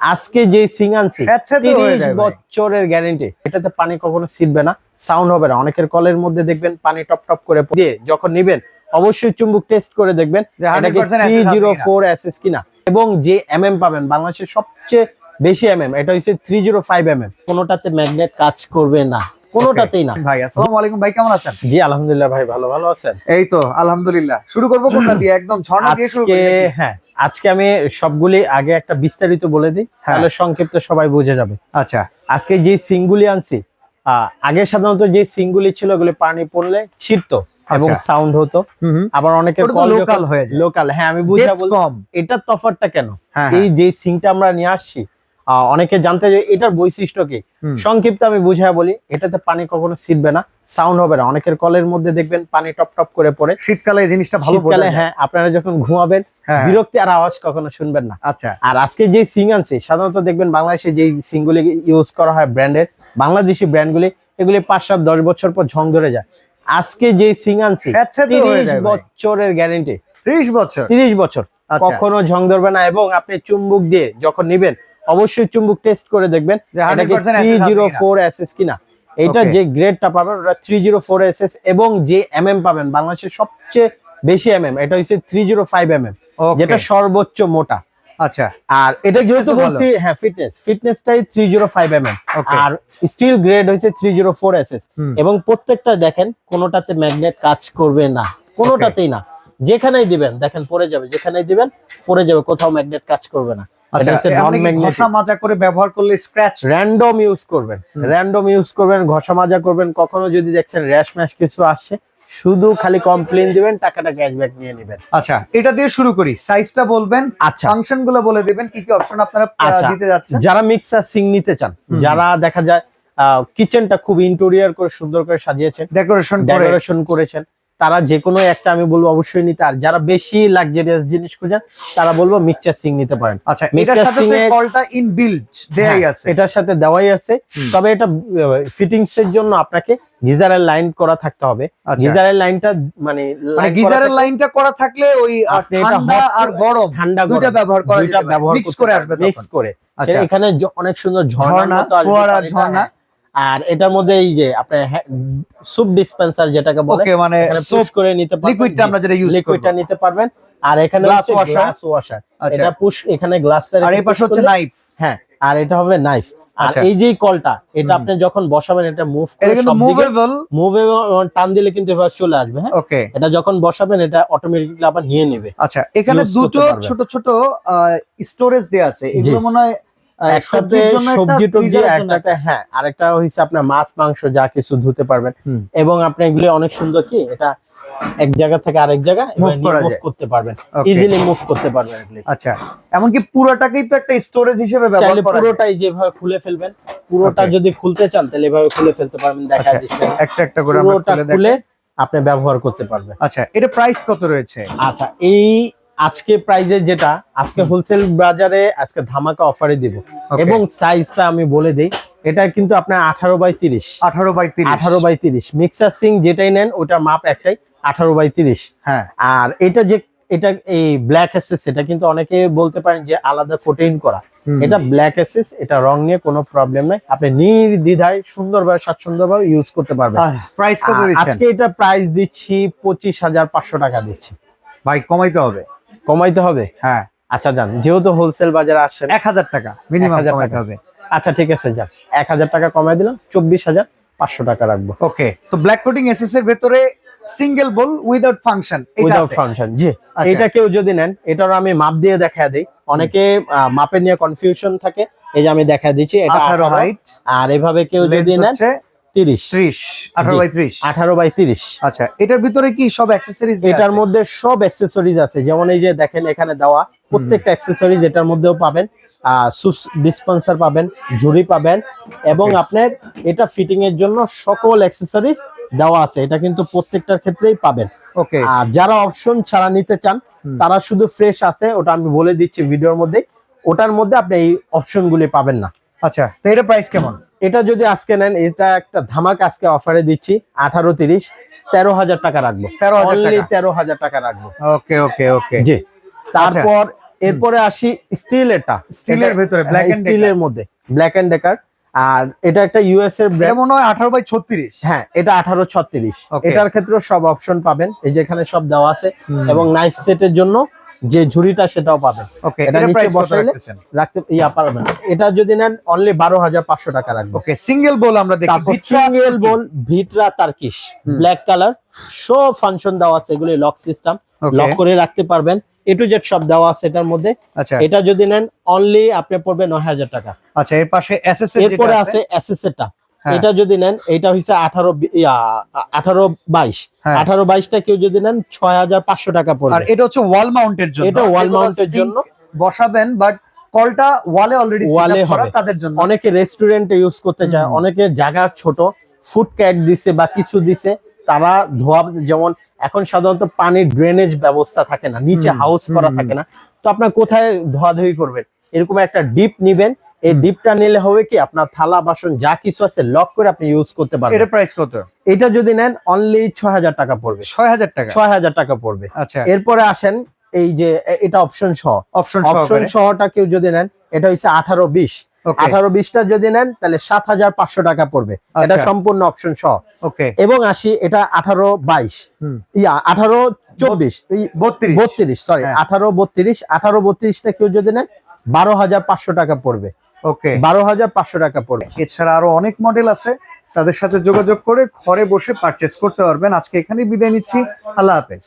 আজকে যে সিং আনছি তিরিশ বছরের গ্যারেন্টি এটাতে পানি কখনো ছিটবে না সাউন্ড হবে না। অনেকের কলের মধ্যে দেখবেন পানি টপ টপ করে দিয়ে যখন নিবেন অবশ্যই চুম্বক টেস্ট করে দেখবেন যে 100% থ্রি জিরো কিনা। এবং যে এমএম পাবেন বাংলাদেশের সবচেয়ে বেশি এমএম এটা হচ্ছে থ্রি জিরো ফাইভ এমএম কোনোটাতে ম্যাগনেট কাজ করবে না কোনোটাতেই না। ভাই আসসালামু আলাইকুম। ভাই কেমন আছেন? জি আলহামদুলিল্লাহ ভাই ভালো। ভালো আছেন? এই তো আলহামদুলিল্লাহ। শুরু করব কোনটা দিয়ে? একদম ঝর্ণা দিয়ে শুরু হ্যাঁ। আজকে আমি সবগুলি আগে একটা বিস্তারিত বলে দিই হ্যাঁ। তাহলে সংক্ষিপ্ত সবাই বুঝে যাবে। আচ্ছা। আজকে যে সিংগুলি আনছি আহ, আগে সাধারণত যে সিংগুলি ছিল ওগুলো পানি পড়লে ছিটতো এবং আচ্ছা। সাউন্ড হতো। হুম হুম। আবার অনেকের ওটা তো কল local হয়ে লোকাল হ্যাঁ আমি বুঝা Depth এটা তফারটা কেন? হ্যাঁ। এই যে সিংটা আমরা নিয়ে আসছি অনেকে জানতে যে এটার বৈশিষ্ট্য কি? সংক্ষিপ্ত আমি বুঝাই বলি এটাতে পানি কখনো ছিটবে না সাউন্ড হবে না। অনেকের কলের মধ্যে দেখবেন পানি টপ টপ করে পড়ে। শীতকালে জিনিসটা ভালো শীতকালে হ্যাঁ আপনারা যখন ঘুমাবেন হ্যাঁ। বিরক্তি আর আওয়াজ কখনো শুনবেন না। আচ্ছা। আর আজকে যে সিং আনছে সাধারণত দেখবেন বাংলাদেশে যে সিংগুলি ইউজ করা হয় ব্র্যান্ডের বাংলাদেশি ব্র্যান্ডগুলি এগুলি পাঁচ সাত দশ বছর পর ঝং ধরে যায়। আজকে যে সিং আনছি তিরিশ বছরের গ্যারেন্টি 30 বছর? তিরিশ বছর। আচ্ছা। কখনো ঝং ধরবে না এবং আপনি চুম্বুক দিয়ে যখন নিবেন অবশ্যই চুম্বুক টেস্ট করে দেখবেন যে এটাকে 100% থ্রি SS আছে জিরো কিনা। এসএস কিনা। এটা যে গ্রেডটা পাবেন ওটা থ্রি জিরো ফোর এসএস এবং যে এমএম পাবেন বাংলাদেশের সবচেয়ে বেশি এমএম এটা হচ্ছে three zero five mm Okay, যেটা সর্বোচ্চ মোটা। আচ্ছা। আর এটা যেহেতু বলছি হ্যাঁ fitness ফিটনেসটাই three zero five M Okay. আর স্টিল গ্রেড হয়েছে three zero four S S এবং প্রত্যেকটা দেখেন কোনোটাতে ম্যাগনেট কাজ করবে না কোনোটাতেই না। যেখানেই দিবেন দেখেন পড়ে যাবে যেখানেই দিবেন পড়ে যাবে কোথাও ম্যাগনেট কাজ করবে না। আচ্ছা। ঘষা মাজা করে ব্যবহার করলে স্ক্র্যাচ র্যান্ডম ইউজ করবেন। হুম। র্যান্ডম ইউজ করবেন ঘষা মাজা করবেন। কখনো যদি দেখছেন র্যাশ ম্যাশ কিছু আসছে শুধু খালি কমপ্লেন দিবেন টাকাটা ক্যাশব্যাক নিয়ে নেবেন। আচ্ছা এটা দিয়ে শুরু করি। সাইজটা বলবেন আচ্ছা। ফাংশনগুলো বলে দিবেন কি কি অপশন আপনারা আচ্ছা। দিতে যাচ্ছেন? যারা মিক্সার সিং নিতে চান যারা দেখা যায় কিচেনটা খুব ইন্টেরিয়র করে সুন্দর করে সাজিয়েছেন ডেকোরেশন ডেকোরেশন করেছেন তারা যে কোনো একটা আমি বলব অবশ্যই নিতে আর যারা বেশি লাক্সারিয়াস জিনিস খুঁজেন তারা বলব মিক্সচার সিং নিতে পারেন। আচ্ছা সাথে তো এর- কলটা ইন বিল্ড দেয়াই হ্যাঁ, আছে। এটার সাথে দেওয়াই আছে। তবে এটা ফিটিংস এর জন্য আপনাকে গিজারের লাইন করা থাকতে হবে। আচ্ছা। গিজারের লাইনটা মানে মানে গিজারের লাইনটা করা থাকলে ওই এটা ঠান্ডা আর গরম ঠান্ডা দুইটা ব্যবহার করা দুইটা ব্যবহার মিক্স করে আসবে মিক্স করে। আচ্ছা। এখানে অনেক সুন্দর ঝর্ণা ঝর্ণা, ফোয়ারা, ঝর্ণা। আর এটার মধ্যে এই যে আপনার সুপ ডিসপেন্সার যেটাকে বলে মানে পুশ করে নিতে পারবেন। লিকুইডটা আমরা যেটা ইউজ লিকুইডটা নিতে পারবেন। আর এখানে হচ্ছে washer। গ্লাস ওয়াশার এটা পুশ এখানে গ্লাসটা আর এই পাশে হচ্ছে নাইফ হ্যাঁ আর এটা হবে নাইফ আর আচ্ছা। এই যে কলটা এটা আপনি যখন বসাবেন এটা মুভ এটা করে কিন্তু দিকে মুভেবল টান দিলে কিন্তু এভাবে চলে আসবে হ্যাঁ? ওকে এটা যখন বসাবেন এটা অটোমেটিকলি আবার নিয়ে নেবে। আচ্ছা এখানে দুটো। ছোট ছোট স্টোরেজ দেয়া আছে। এগুলো মনে হয় সবজি টবজি একটাতে হ্যাঁ আরেকটা হইছে আপনার মাছ মাংস যা কিছু ধুতে পারবেন। এবং আপনি এগুলি অনেক সুন্দর কি এটা এক জায়গা থেকে আরেক জায়গা মুভ করতে পারবেন। ইজিলি মুভ করতে পারবেন এগুলি। আচ্ছা এমনকি পুরোটাকেই তো একটা স্টোরেজ হিসেবে ব্যবহার করা পুরোটাই যেভাবে খুলে ফেলবেন পুরোটা যদি খুলতে চান তাহলে এভাবে খুলে ফেলতে পারবেন দেখা আচ্ছা, একটা একটা করে আমরা খুলে আপনি ব্যবহার করতে পারবেন। আচ্ছা এটা প্রাইস কত রয়েছে? আচ্ছা এই আজকে প্রাইজের যেটা আজকে হোলসেল বাজারে আজকে ধামাকা অফারে দিব। এবং সাইজটা আমি বলে দিই এটা কিন্তু আপনার আঠারো বাই তিরিশ। আঠারো বাই তিরিশ। আঠারো বাই তিরিশ। মিক্সার সিং যেটাই নেন ওটা মাপ একটাই আঠারো বাই তিরিশ। হ্যাঁ। আর এটা যে এটা এই ব্ল্যাক এসেস এটা কিন্তু অনেকে বলতে পারেন যে আলাদা কোটেইন করা। এটা ব্ল্যাক এসেস এটা রং নিয়ে কোনো প্রবলেম নাই। আপনি নির্দ্বিধায় সুন্দরভাবে স্বাচ্ছন্দ্যভাবে ইউজ করতে পারবেন। প্রাইস কত দিচ্ছেন? আজকে এটা প্রাইস দিচ্ছি পঁচিশ হাজার পাঁচশো টাকা দিচ্ছি। ভাই কমাইতে হবে। কমাইতে হবে? হ্যাঁ। আচ্ছা যান। যেহেতু হোলসেল বাজারে আসছেন এক হাজার টাকা মিনিমাম কমাইতে হবে। আচ্ছা ঠিক আছে যান। এক হাজার টাকা কমাই দিলাম চব্বিশ হাজার পাঁচশো টাকা রাখব। ওকে তো ব্ল্যাক কোটিং এসএস এর ভেতরে single ball without function without function জি। আচ্ছা। এটা কেউ যদি নেন এটার আমি মাপ দিয়ে দেখা দিই। অনেকে মাপের নিয়ে কনফিউশন থাকে। এই যে আমি দেখা দিচ্ছি এটা 18 18 হাইট আর এভাবে কেউ যদি নেন হচ্ছে তিরিশ 30 18 জি। বাই 30 আঠারো বাই তিরিশ। আচ্ছা এটার ভিতরে কি সব অ্যাকসেসরিজ এটার মধ্যে সব অ্যাক্সেসরিজ আছে। যেমন এই যে দেখেন এখানে দেওয়া প্রত্যেকটা অ্যাক্সেসরিজ এটার মধ্যেও পাবেন। ডিসপেন্সার পাবেন ঝুড়ি পাবেন এবং আপনার এটা ফিটিং এর জন্য সকল অ্যাক্সেসরিজ দেওয়া আছে। এটা কিন্তু প্রত্যেকটার ক্ষেত্রেই পাবেন। ওকে আর যারা অপশন ছাড়া নিতে চান তারা শুধু ফ্রেশ আছে ওটা আমি বলে দিচ্ছি ভিডিওর মধ্যে ওটার মধ্যে আপনি এই অপশনগুলি পাবেন না। আচ্ছা তো এটা প্রাইস কেমন? এটা যদি আজকে নেন এটা একটা ধামাক আজকে অফারে দিচ্ছি। আঠারো তিরিশ তেরো হাজার টাকা রাখব। 13,000 Only তেরো হাজার টাকা রাখব। ওকে ওকে ওকে জি। তারপর এরপরে আসি স্টিল এটা। স্টিলের ভেতরে ব্ল্যাক স্টিলের মধ্যে। ব্ল্যাক এন্ড ডেকার আর এটা একটা ইউএস এর ব্র্যান্ড মনে হয় আঠারো বাই ছত্রিশ। হ্যাঁ এটা আঠারো ছত্রিশ। এটার ক্ষেত্রে সব অপশন পাবেন। এই যেখানে সব দেওয়া আছে। এবং নাইফ সেটের জন্য যে ঝুড়িটা সেটাও পাবেন। এটা এটা নিচে বসাইলে রাখতে ইয়া পারবেন এটা যদি নেন অনলি বারো হাজার পাঁচশো টাকা রাখবেন ওকে সিঙ্গেল বল আমরা দেখি single. Ball Vitra Turkish black colour সব ফাংশন দেওয়া আছে এগুলি লক সিস্টেম লক করে রাখতে পারবেন। এ টু জেড সব দেওয়া আছে এটার মধ্যে। আচ্ছা। এটা যদি নেন অনলি আপনি পড়বে নয় হাজার টাকা। আচ্ছা এর পাশে এর এরপরে আছে এসএস এরটা হ্যাঁ। এটা যদি নেন এটা হচ্ছে আঠারো আঠারো বাইশ। হ্যাঁ। আঠারো বাইশটা কেউ যদি নেন ছয় হাজার পাঁচশো টাকা আর পড়বে এটা হচ্ছে ওয়াল মাউন্টের জন্য। এটা mount এর জন্য। বসাবেন বাট কলটা ওয়ালে অলরেডি এ করা। তাদের জন্য। অনেকে রেস্টুরেন্টে ইউজ করতে চায়। অনেকে জায়গা ছোট ফুড ক্যাট দিছে বা কিছু দিছে তারা ধোয়া যেমন এখন সাধারণত পানির ড্রেনেজ ব্যবস্থা থাকে না নিচে হাউস করা থাকে না। তো আপনার কোথায় ধোয়াধুয়ি করবেন? এরকম একটা ডিপ নিবেন এই। ডিপটা নিলে হবে কি? আপনার থালা বাসন যা কিছু আছে লক করে আপনি ইউজ করতে পারবেন। এটা প্রাইস কত? এটা যদি নেন অনলি ছয় হাজার টাকা পড়বে। ছয় হাজার টাকা? ছয় হাজার টাকা পড়বে। আচ্ছা। এরপরে আসেন এই যে এটা অপশন সহ। অপশন সহ অপশন সহটা কেউ যদি নেন এটা আঠারো বিশ। ওকে আঠারো বিশটা যদি নেন তাহলে সাত হাজার পাঁচশো টাকা পড়বে। এটা আচ্ছা। সম্পূর্ণ অপশন সহ। এবং আসি এটা আঠারো বাইশ। হুম। ইয়া আঠারো চব্বিশ। বত্রিশ। বত্রিশ সরি হ্যাঁ। আঠারো বত্রিশ আঠারো বত্রিশটা কেউ যদি নেন বারো হাজার পাঁচশো টাকা পড়বে। ওকে বারো হাজার পাঁচশো টাকা পড়বে। এছাড়া আরও অনেক মডেল আছে তাদের সাথে যোগাযোগ করে ঘরে বসে পারচেস করতে পারবেন। আজকে এখানেই বিদায় নিচ্ছি। আল্লাহ হাফেজ।